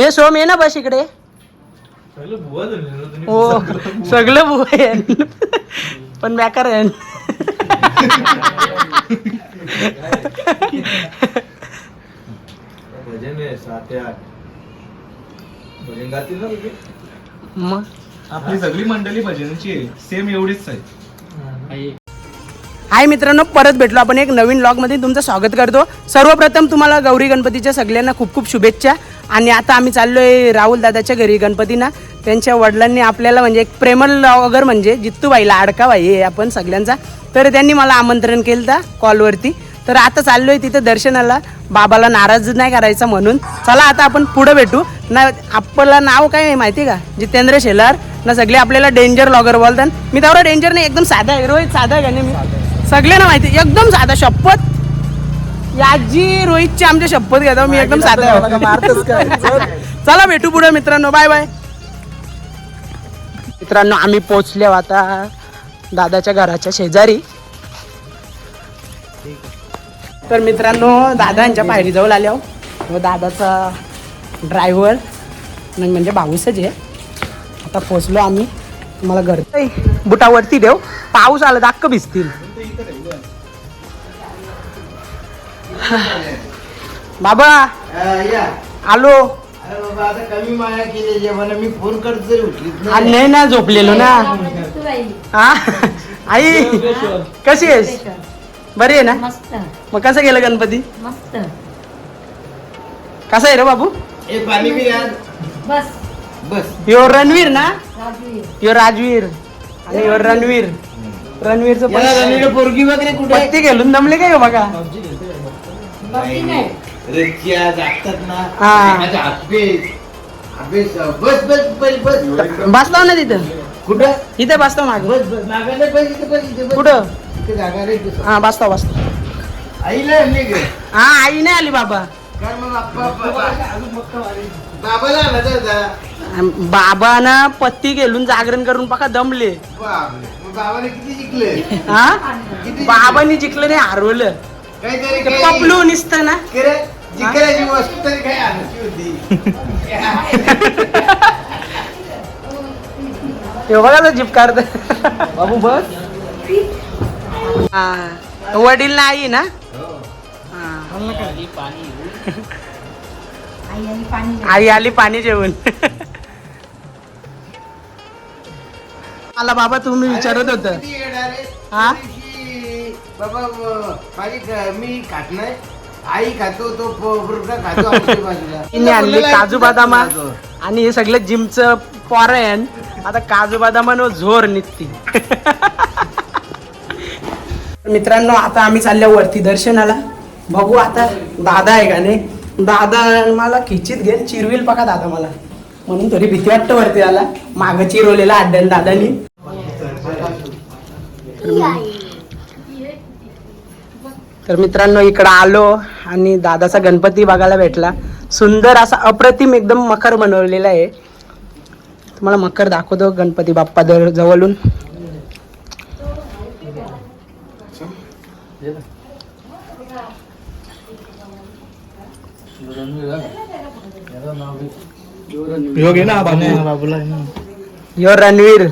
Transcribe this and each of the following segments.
हे सोम ये ना बस इकडे. हो सगळं बुवा आहे पण बेकार आहे मग? आपली सगळी मंडळी भजनाची आहे. सेम एवढीच आहे. हाय मित्रांनो परत भेटलो आपण एक नवीन ब्लॉगमध्ये तुमचं स्वागत करतो. सर्वप्रथम तुम्हाला गौरी गणपतीच्या सगळ्यांना खूप खूप शुभेच्छा. आणि आता आम्ही चाललोय राहुल दादाच्या घरी गणपतीना. त्यांच्या वडिलांनी आपल्याला म्हणजे एक प्रेमल लॉगर म्हणजे जित्तूबाईला आडकाबाई आहे आपण सगळ्यांचा. तर त्यांनी मला आमंत्रण केलं होतं कॉलवरती. तर आता चाललोय तिथं दर्शनाला. बाबाला नाराज नाही करायचा म्हणून. चला आता आपण पुढं भेटू. ना आपलं नाव काय आहे माहिती आहे का? जितेंद्र शेलार. ना सगळे आपल्याला डेंजर लॉगर बोलतात. मी तेवढा डेंजर नाही एकदम साधा आहे. रोहित साधा आहे का मी? सगळ्यांना माहिती आहे, एकदम साधा शपथ. याजी रोहितची आमच्या शपथ घेतो. मी एकदम साधा आहे. चला. भेटू पुढे मित्रांनो. Bye bye. मित्रांनो आम्ही पोचले आता दादाच्या घराच्या शेजारी. तर मित्रांनो दादांच्या पायरी जवळ आल्या व दादाचा ड्रायव्हर म्हणजे भाऊसच आहे. आता पोचलो आम्ही. तुम्हाला घर बुटावरती देव पाऊस आला दाक्क भिजतील. बाबा. या. आलो. अरे बाबा आता कमी माया केली जेव्हा मी फोन करतो तरी उठलीत आज नाही ना झोपलेलो ना. हा? आई कशी आहेस? बरी आहे ना? मस्त. मग कसं गेलं गणपती? मस्त. कसा आहे रे बाबू? ए पाणी बी द्या बस. बस. यो रणवीर ना? राजवीर. यो राजवीर. आणि यो रणवीर. रणवीरचं याला पोरगी वगैरे कुठे पत्ती घेऊन दमले काय हो बघा? नाही जागतात ना. माझा अभ्यास अभ्यास बस बस बस बस. बसताव ना तिथं. कुठं? इथे बसतो माग. बस बस. मागायला पाहिजे इथं बस इथं बस. कुठं? इथं जागा रे इथं. हा बसतो बसतो आईला आणली ग. हा आई नाही आली बाबा. मग बाबाला बाबा ना पत्ती घेऊन जागरण करून पका दमले. बाबाने किती जिंकले? हा? बाबांनी जिंकलं नाही हरवलं. काहीतरी ते काही- पपलू निसतं ना की रे, जिंकण्याची वस्तू तरी काही होती हे बघा ना जीप काढत बाबू बस हा वडील नाही ना हा. आई आणि पाणी दे. आई आली पाणी जेवण मला बाबा तुम्ही विचारत होत किती येणार रे? हा? त्या दिवशी बाबा माझी मी खात नाही. आई खातो तो खातो आमच्या बाजूला. तिने आणली काजू बदाम आणि हे सगळं जिमचं पॉरण आता काजू बदामान झोर निघती. मित्रांनो आता आम्ही चालल्या वरती दर्शनाला. बघू आता दादा आहे का नाही. दादा मला खिचीत घेऊन चिरविल पका दादा मला. म्हणून थोडी भीती वाटतं वरती आला मागं चिरवलेला अड्ड्यान दादानी. तर मित्रांनो इकडं आलो आणि दादाचा गणपती बघायला भेटला. सुंदर असा अप्रतिम एकदम मकर बनवलेला आहे. तुम्हाला मकर दाखवतो गणपती बाप्पा दर जवळून. यो रणवीर.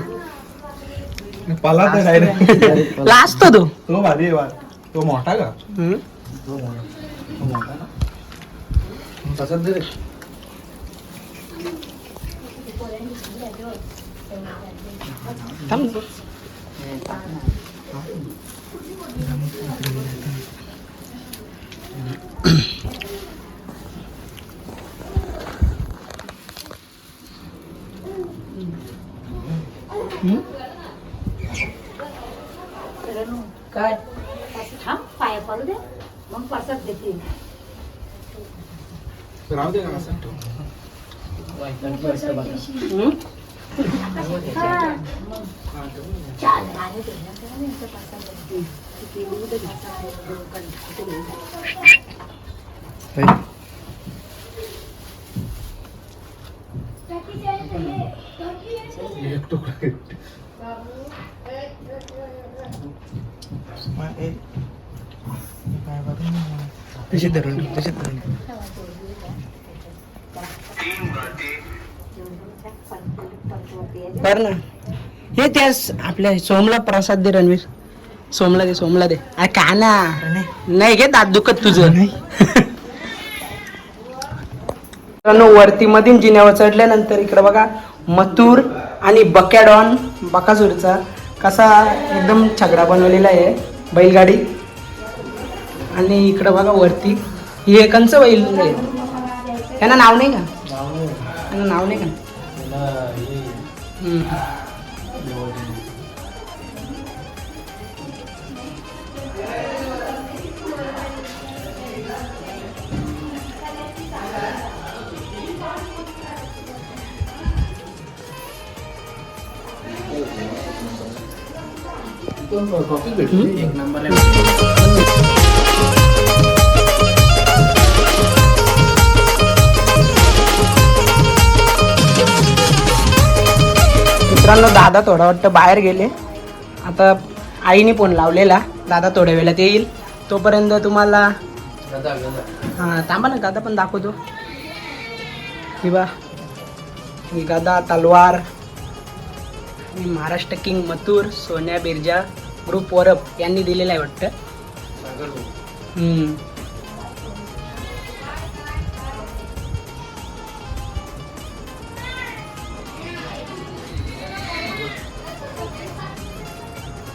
लास्ट तो. तो भारी आहे बा. तो मोठा का हम्म. तसंच दे रे. थांब. काय थांब पाया पडू दे मग परसात देते राहू दे ना असं ठेव. नाही तशी धरून धरून कर ना. हे त्यास आपल्या सोमला प्रसाद दे रणवीर. सोमला दे सोमला दे. अरे का ना नाही घे दात दुखत तुझं. मित्रांनो वरती मधीन जिन्यावर चढल्यानंतर इकडे बघा मथुर आणि बकॅडॉन बकासूरचा कसा एकदम छगडा बनवलेला आहे बैलगाडी. आणि इकडं बघा वरती. हे कंच बैल आहे. त्यांना नाव नाही का? त्यांना नाव नाही का? हम्म. मित्रांनो दादा थोडा वाटतं बाहेर गेले. आता आईने फोन लावलेला. दादा थोड्या वेळात येईल. तोपर्यंत तुम्हाला हां थांबा ना दादा पण दाखवतो. बा ही गदा तलवार. आणि महाराष्ट्र किंग मथुर सोन्या बिरजा ग्रुप वरप यांनी दिलेलं आहे वाटतं.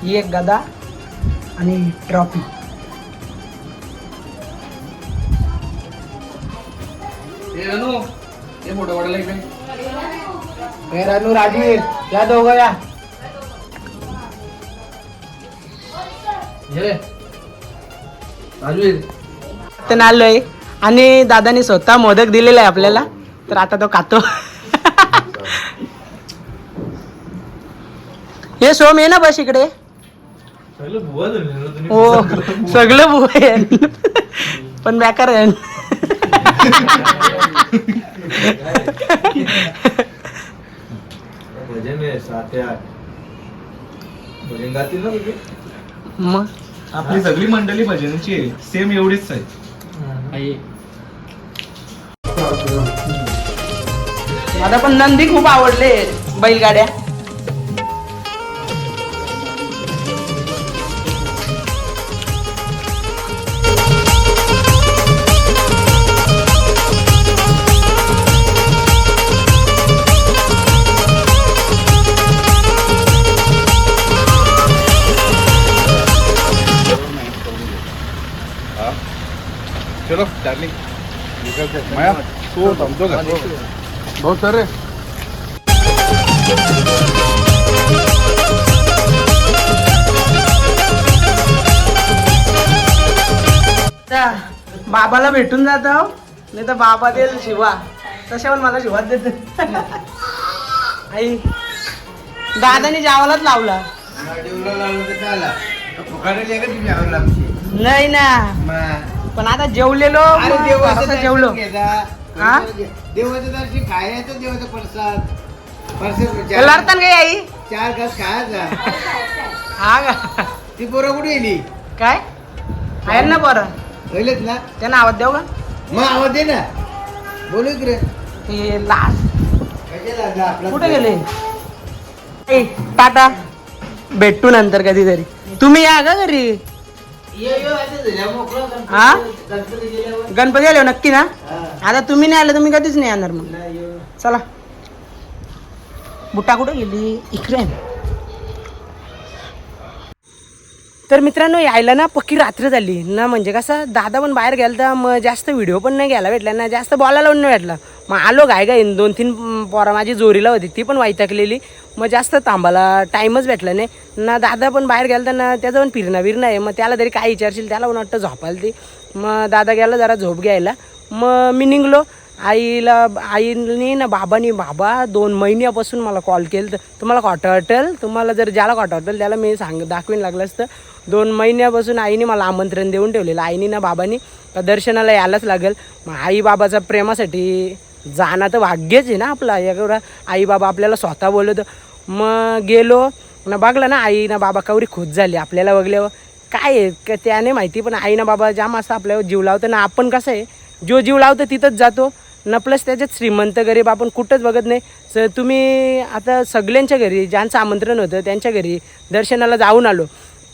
ही एक गदा आणि ट्रॉफी. रानू राजवीर या दोघं या. तर आलोय आणि दादानी स्वतः मोदक दिलेला आहे आपल्याला. तर आता तो खातो. हे सोम ये ना बस इकडे. सगळं. हो सगळं बुवा. आहे पण बेकार आहे. भजन आहे भजन गातील ना मग? आपली सगळी मंडळी भजनाची आहे. सेम एवढीच आहे. मला पण नंदी खूप आवडले बैलगाड्या. चलो डार्लिंग माया तू का बहुत सारे बाबाला भेटून जात नाही तर बाबा देईल शिवा. तशा पण मला शिवाच देत आई दादाने जावालाच लावला. नाही ना. पण आता जेवलेलो अरे मग देवाचं जेवलो. घेता. हा? देवाचं दर्शन खायचं देवाचं प्रसाद. प्रसाद चार अर्थ काय आई? चार घास खायचा. हा का? ती पोरं कुठे गेली? काय? आहे ना बरं पहिलेच ना? त्यांना आवाज देऊ का? मग आवाज दे ना. बोलू इकडे. ते लास्ट. कशाला आपला आपला कुठे गेले? ए, टाटा. भेटू नंतर कधीतरी. तुम्ही या का घरी. हा? गणपती आले नक्की ना. आता तुम्ही नाही आले तुम्ही कधीच नाही येणार मग. चला बुट्टा कुठे गेली इकडे. तर मित्रांनो यायला ना पक्की रात्र झाली ना म्हणजे कसं दादा पण बाहेर गेला तर मग जास्त व्हिडिओ पण नाही घ्यायला भेटला ना जास्त बोलायला पण नाही भेटला मग आलो काय गाय दोन तीन पोरं माझी जोरीला होती ती पण वैतागलेली. मग जास्त थांबायला टाईमच भेटला नाही. ना दादा पण बाहेर गेला तर ना त्याचं पण फिरणं बिरणं आहे. मग त्याला तरी काय विचारशील त्याला पण वाटतं झोपायला ती. मग दादा गेला जरा झोप घ्यायला. मग मी निघलो. आईला आईनी ना बाबानी बाबा दोन महिन्यापासून मला कॉल केलं तर तुम्हाला कॉट वाटेल तुम्हाला जर ज्याला कॉट वाटेल त्याला मी सांग दाखवीन लागलं असतं. दोन महिन्यापासून आईने मला आमंत्रण देऊन ठेवलेलं. आईनी ना बाबांनी दर्शनाला यायलाच लागेल. मग आई बाबाचा प्रेमासाठी जाणं तर भाग्यच आहे ना आपला. एवढा आई बाबा आपल्याला स्वतः बोलत मग गेलो. ना बघलं ना आई ना बाबा कवरी खुश झाली. आपल्याला बघल्यावर काय आहे? का त्याने माहिती पण आई ना बाबा जाम असं आपल्यावर जीव लावतं ना आपण कसं आहे? जो जीव लावतो तिथंच जातो. न प्लस त्याच्यात श्रीमंत गरीब आपण कुठंच बघत नाही. स तुम्ही आता सगळ्यांच्या घरी ज्यांचं आमंत्रण होतं त्यांच्या घरी दर्शनाला जाऊन आलो.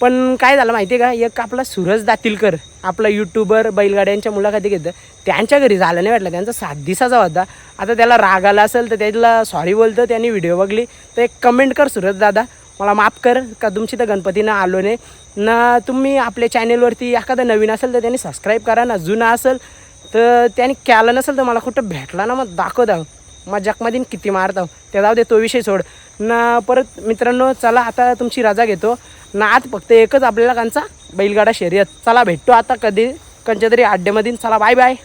पण काय झालं माहिती आहे का? एक आपला सूरज दातीलकर आपला यूट्यूबर बैलगाड्यांच्या मुलाखती घेतं त्यांच्या घरी झालं नाही वाटलं. त्यांचा सात दिवसाचा होता. आता त्याला राग आला असेल तर त्याला सॉरी बोलतं त्यांनी व्हिडिओ बघली. तर एक कमेंट कर सूरज दादा. मला माफ कर का तुमची तर गणपतीनं आलो नाही. ना तुम्ही आपल्या चॅनेलवरती एखादा नवीन असेल तर त्यांनी सबस्क्राईब करा ना. जुना असेल तर त्यांनी केलं नसेल तर मला कुठं भेटला ना मग दाखव दाव. मजाकमधीन किती मारतो ते जाऊ दे तो विषय सोड. ना परत मित्रांनो चला आता तुमची रजा घेतो. ना आज फक्त एकच आपल्याला कांचा बैलगाडा शर्यत. चला भेटतो आता कधी कंच्या तरी अड्ड्यामध्ये चला बाय बाय